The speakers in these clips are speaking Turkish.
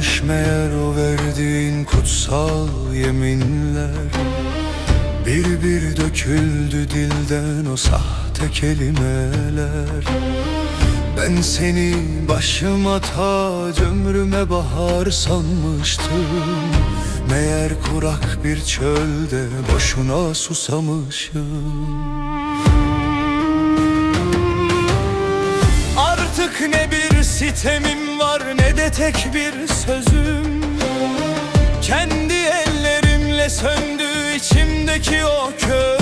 Varmış meğer o verdiğin kutsal yeminler. Bir bir döküldü dilden o sahte kelimeler. Ben seni başıma tac ömrüme bahar sanmıştım. Meğer kurak bir çölde boşuna susamışım. Artık ne bir sitemim de tek bir sözüm. Kendi ellerimle söndü içimdeki o közüm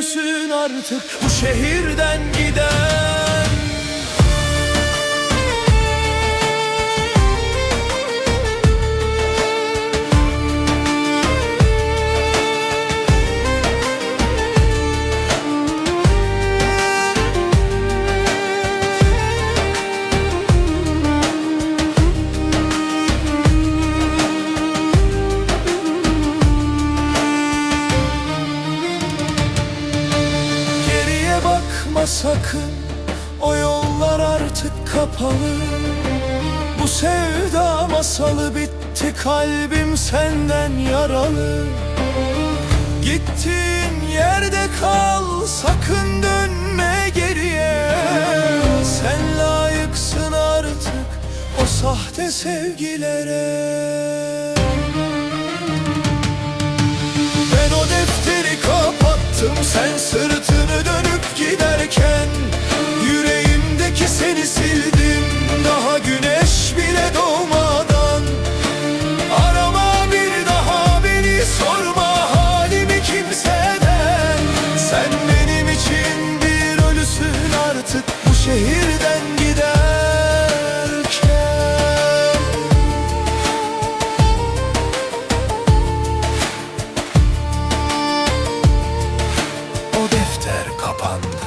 bir ölüsün artık. Bu şehirden giden sakın O yollar artık kapalı. Bu sevda masalı bitti Kalbim senden yaralı. Gittiğin yerde kal Sakın dönme geriye. Sen layıksın artık O sahte sevgilere. Ben o defteri kapattım sen sırtını kapandı